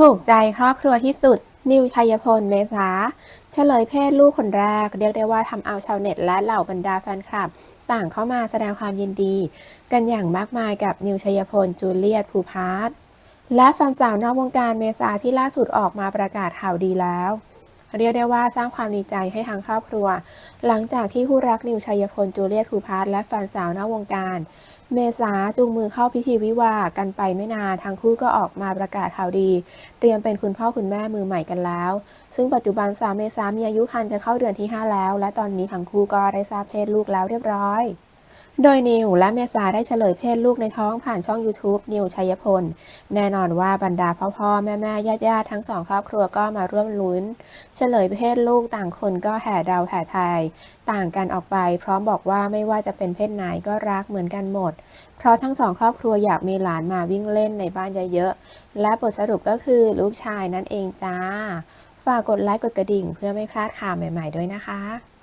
ถูกใจครอบครัวที่สุด นิวชัยพลเมษาเฉลยเพศลูกคนแรก เรียกได้ว่าทำเอาชาวเน็ตและเหล่าบรรดาแฟนคลับ ต่างเข้ามาแสดงความยินดี กันอย่างมากมายกับนิวชัยพลจูเลียตภูพาร์ทและแฟนสาวนอกวงการเมษาที่ล่าสุดออกมาประกาศข่าวดีแล้ว เรียกได้ว่าสร้างความดีใจให้ทางครอบครัว หลังจากที่คู่รักนิวชัยพลจูเลียตภูพาร์ทและแฟนสาวนอกวงการ เมษาจูงมือเข้าพิธีวิวากันไปไม่นานทั้งคู่ก็ออกมาประกาศข่าวดี เตรียมเป็นคุณพ่อคุณแม่มือใหม่กันแล้ว ซึ่งปัจจุบันสาวเมษามีอายุครรภ์จะเข้าเดือนที่ 5 แล้ว และตอนนี้ทั้งคู่ก็ได้ทราบเพศลูกแล้วเรียบร้อย โดยนิวและเมษาได้เฉลยเพศลูกในท้องผ่านช่อง YouTube นิวชัยพล แน่นอนว่าบรรดาพ่อพ่อแม่แม่ญาติญาติทั้งสองครอบครัวก็มาร่วมลุ้น เฉลยเพศลูกต่างคนก็แห่เดาแห่ทายต่างกันออกไป พร้อมบอกว่าไม่ว่าจะเป็นเพศไหนก็รักเหมือนกันหมด เพราะทั้งสองครอบครัวอยากมีหลานมาวิ่งเล่นในบ้านเยอะๆและบทสรุปก็คือลูกชายนั่นเองจ้า ฝากกดไลค์กดกระดิ่ง เพื่อไม่พลาดข่าวใหม่ ๆ ด้วยนะคะ